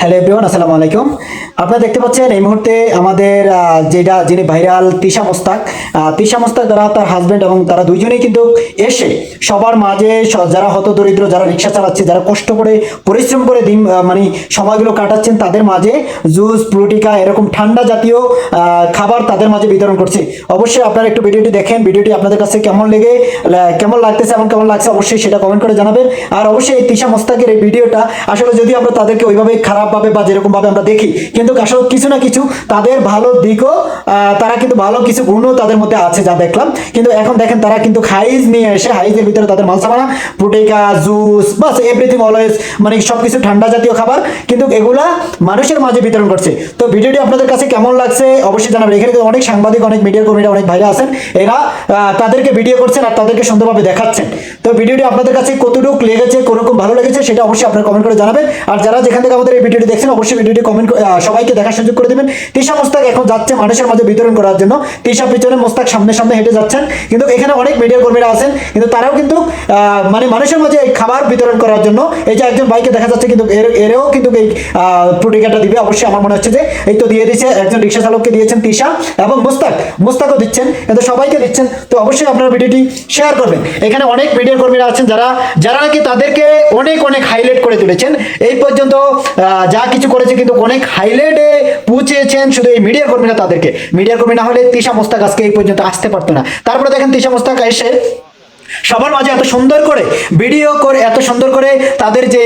Hello everyone আসসালামু আলাইকুম। আপনারা দেখতে পাচ্ছেন এই মুহূর্তে আমাদের যেটা যিনি ভাইরাল তিশা মোস্তাক তিশা মোস্তাক দ্বারা তার হাজবেন্ড এবং তারা দুইজনেই কিন্তু এসে সবার মাঝে যারা হত দরিদ্র, যারা রিক্সা চালাচ্ছে, যারা কষ্ট করে, পরিশ্রম করে দিন মানে সময়গুলো কাটাচ্ছেন, তাদের মাঝে জুস, প্রুটিকা, এরকম ঠান্ডা জাতীয় খাবার তাদের মাঝে বিতরণ করছে। অবশ্যই আপনারা একটু ভিডিওটি দেখেন, ভিডিওটি আপনাদের কাছে কেমন লেগে কেমন লাগতেছে এবং কেমন লাগছে, অবশ্যই সেটা কমেন্ট করে জানাবেন। আর অবশ্যই এই তিশা মোস্তাকের এই ভিডিওটা, আসলে যদি আমরা তাদেরকে ওইভাবে খারাপভাবে বা যেরকম ভাবে আমরা দেখি, কিন্তু আসলে কিছু না কিছু তাদের ভালো দিকও তারা কিন্তু ভালো কিছু গুণও তাদের মধ্যে আছে যা দেখলাম। কিন্তু এখন দেখেন তারা কিন্তু হাইজ নিয়ে এসে, হাইজের ভিতরে তাদের মালসামানা প্রোটেকা জুস, বাস এভরিথিং অলওয়েজ মানে সবকিছু ঠান্ডা জাতীয় খাবার, কিন্তু এগুলা মানুষের মাঝে বিতরণ করছে। তো ভিডিওটি আপনাদের কাছে কেমন লাগছে অবশ্যই জানাবেন। এখানে অনেক সাংবাদিক, অনেক মিডিয়া কর্মীরা, অনেক ভাইরা আছেন। এরা তাদেরকে ভিডিও করছেন আর তাদেরকে সুন্দরভাবে দেখাচ্ছেন। তো ভিডিওটি আপনাদের কাছে কতটুকু লেগেছে সেটা অবশ্যই আপনারা কমেন্ট করে জানাবেন। আর যারা যেখান থেকে আমাদের এই ভিডিওটি দেখছেন, অবশ্যই ভিডিওটি কমেন্ট সবাইকে দেখার সুযোগ করে দেবেন। তিশা মোস্তাক এখন যাচ্ছে মানুষের মাঝে বিতরণ করার জন্য। তিশা পিছনে মোস্তাক সামনে সামনে হেঁটে যাচ্ছেন। কিন্তু এখানে অনেক মিডিয়ার কর্মীরা আছেন। কিন্তু তারাও কিন্তু মানে মানুষের মাঝে এই খাবার বিতরণ করার জন্য, এই যে একজন ভাইকে দেখা যাচ্ছে কিন্তু এর এরও কিন্তু এই প্রতিকাটা দিবে। অবশ্যই আমার মনে হচ্ছে যে এই তো দিয়ে দিয়েছে, একজন রিক্সা চালককে দিয়েছেন তিশা এবং মোস্তাক। মোস্তাকও দিচ্ছেন, কিন্তু সবাইকে দিচ্ছেন। তো অবশ্যই আপনারা ভিডিওটি শেয়ার করবেন। এখানে অনেক মিডিয়ার কর্মীরা আছেন যারা যারা নাকি তাদেরকে অনেক অনেক হাইলাইট করে তুলেছেন। এই পর্যন্ত যা কিছু করেছে কিন্তু অনেক হাইলাইটে পৌঁছেছেন শুধু এই মিডিয়ার কর্মীরা তাদেরকে। মিডিয়া কর্মী না হলে তিশা মোস্তাক আজকে এই পর্যন্ত আসতে পারতো না। তারপরে দেখেন তিশা মোস্তাক এসে সবার মাঝে এত সুন্দর করে ভিডিও করে, এত সুন্দর করে তাদের যে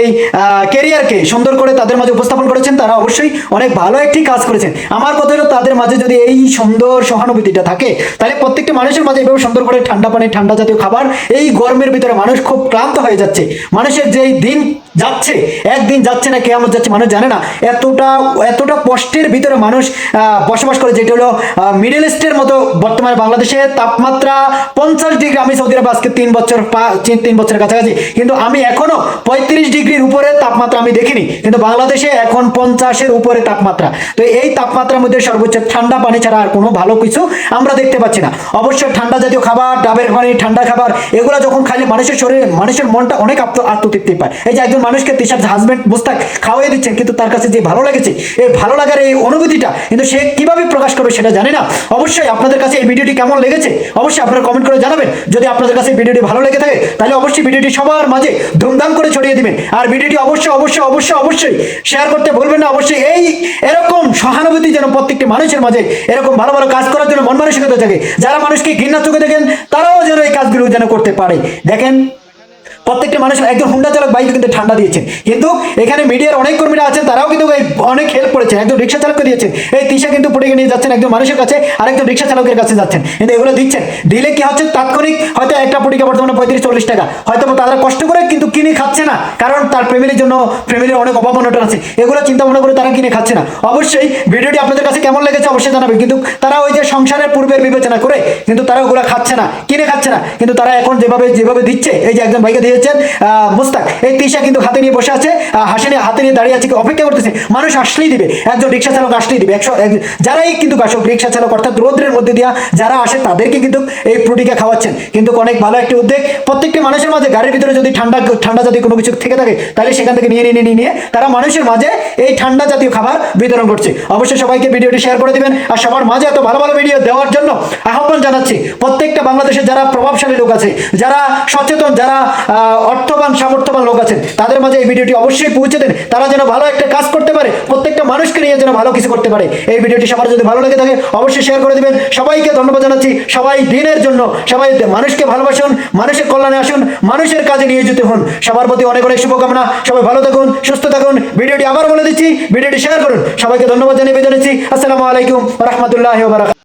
কেরিয়ারকে সুন্দর করে তাদের মাঝে উপস্থাপন করেছেন, তারা অবশ্যই অনেক ভালো একটি কাজ করেছেন। আমার কথা হলো তাদের মাঝে যদি এই সুন্দর সহানুভূতিটা থাকে, তাহলে প্রত্যেকটি মানুষের মাঝে এভাবে সুন্দর করে ঠান্ডা পানি, ঠান্ডা জাতীয় খাবার, এই গরমের ভিতরে মানুষ খুব ক্লান্ত হয়ে যাচ্ছে। মানুষের যেই দিন যাচ্ছে, একদিন যাচ্ছে না কেমন যাচ্ছে, মানুষ জানে না। এতটা এতটা কষ্টের ভিতরে মানুষ বসবাস করে, যেটা হলো মিডল ইস্টের মতো বর্তমানে বাংলাদেশে তাপমাত্রা পঞ্চাশ ডিগ্রি আমি সৌদি আরব আজকে তিন বছর তিন বছরের কাছাকাছি। কিন্তু আমি এখনও পঁয়ত্রিশ ডিগ্রির উপরে তাপমাত্রা আমি দেখিনি। কিন্তু বাংলাদেশে এখন পঞ্চাশের উপরে তাপমাত্রা। তো এই তাপমাত্রার মধ্যে সর্বোচ্চ ঠান্ডা পানি ছাড়া আর কোনো ভালো কিছু আমরা দেখতে পাচ্ছি না। অবশ্যই ঠান্ডা জাতীয় খাবার, ডাবের পানি, ঠান্ডা খাবার, এগুলো যখন খাইলে মানুষের শরীরে, মানুষের মনটা অনেক আত্ম, আত্মতৃপ্তি পায়। এই যে একজন মানুষকে তিসার হাজবেন্ড মুস্তাক খাওয়াই দিচ্ছেন, কিন্তু তার কাছে যে ভালো লেগেছে এই ভালো লাগার এই অনুভূতিটা, কিন্তু সে কীভাবে প্রকাশ করবে সেটা জানে না। অবশ্যই আপনাদের কাছে এই ভিডিওটি কেমন লেগেছে, অবশ্যই আপনারা কমেন্ট করে জানাবেন। যদি আপনাদের কাছে ভিডিওটি ভালো লেগে থাকে, তাহলে অবশ্যই ভিডিওটি সবার মাঝে ধুমধাম করে ছড়িয়ে দিবেন। আর ভিডিওটি অবশ্যই অবশ্যই অবশ্যই অবশ্যই শেয়ার করতে ভুলবেন না। অবশ্যই এই এরকম সহানুভূতি যেন প্রত্যেকটি মানুষের মাঝে এরকম ভালো ভালো কাজ করার জন্য মন মানসিকতা থাকে। যারা মানুষকে ঘৃণা চোখে দেখেন, তারাও যেন এই কাজগুলো যেন করতে পারে। দেখেন প্রত্যেকটা মানুষ একজন হুন্ডা চালক বাইকে কিন্তু ঠান্ডা দিয়েছেন কিন্তু এখানে মিডিয়ার অনেক কর্মীরা আছেন, তারাও কিন্তু অনেক হেল্প করেছেন। একজন রিক্সা চালককে দিয়েছেন। এই তিশা কিন্তু পড়ে নিয়ে যাচ্ছেন একজন মানুষের কাছে, আরেকজন রিক্সা চালকের কাছে যাচ্ছেন। কিন্তু এগুলো দিচ্ছেন। দিলে কি হচ্ছে? তাৎক্ষণিক হয়তো একটা পুটিকা বর্তমানে পঁয়ত্রিশ, চল্লিশ টাকা। হয়তো তারা কষ্ট করে কিন্তু কিনে খাচ্ছে না, কারণ তার ফ্যামিলির জন্য ফ্যামিলির অনেক অভাব অনটন আছে। এগুলো চিন্তা ভাবনা করে তারা কিনে খাচ্ছে না। অবশ্যই ভিডিওটি আপনাদের কাছে কেমন লেগেছে অবশ্যই জানাবেন। কিন্তু তারা ওই যে সংসারের পূর্বের বিবেচনা করে কিন্তু তারা ওগুলো খাচ্ছে না, কিনে খাচ্ছে না। কিন্তু তারা এখন যেভাবে যেভাবে দিচ্ছে, এই যে একজন ভাইকে দিয়েছেন মুস্তাক। এই তিশা কিন্তু হাতে নিয়ে বসে আছে হাসি নিয়ে হাতে নিয়ে দাঁড়িয়ে আছে অপেক্ষা করতেছে? মানুষ আসলেই দিবে, একজন রিক্সা চালক আসলেই দিবে। একশো, এক, যারাই কিন্তু আসুক, রিক্সা চালক অর্থাৎ রোদ্রের মধ্যে দিয়া যারা আসে, তাদেরকে কিন্তু এই প্রুটিকা খাওয়াচ্ছেন। কিন্তু অনেক ভালো একটি উদ্যোগ। প্রত্যেকটি মানুষের মাঝে গাড়ির ভিতরে যদি ঠান্ডা ঠান্ডা জাতীয় কোনো কিছু থেকে থাকে, তাহলে সেখান থেকে নিয়ে নিয়ে নিয়ে তারা মানুষের মাঝে এই ঠান্ডা জাতীয় খাবার বিতরণ করছে। অবশ্যই সবাইকে ভিডিওটি শেয়ার করে দিবেন আর সবার মাঝে এত ভালো ভালো ভিডিও দেওয়ার জন্য আহ্বান জানাচ্ছি, প্রত্যেকটা বাংলাদেশের যারা প্রভাবশালী লোক আছে, যারা সচেতন, যারা অর্থবান, সামর্থ্যবান লোক আছেন। তাদের মাঝে এই ভিডিওটি অবশ্যই পৌঁছে দেন। তারা যেন ভালো একটা কাজ করতে পারে, প্রত্যেকটা মানুষকে নিয়ে যেন ভালো কিছু করতে পারে। এই ভিডিওটি সবার যদি ভালো লেগে থাকে, অবশ্যই শেয়ার করে দিবেন। সবাইকে ধন্যবাদ জানাচ্ছি। সবাই দিনের জন্য, সবাই মানুষকে ভালোবাসুন, মানুষের কল্যাণে আসুন, মানুষের কাজে নিয়োজিত হন। সবার প্রতি অনেক অনেক শুভকামনা। সবাই ভালো থাকুন, সুস্থ থাকুন। ভিডিওটি আবার বলে দিচ্ছি, ভিডিওটি শেয়ার করুন। সবাইকে ধন্যবাদ জানিয়ে বিদায় নিচ্ছি। আসসালামু আলাইকুম রহমতুল্লাহ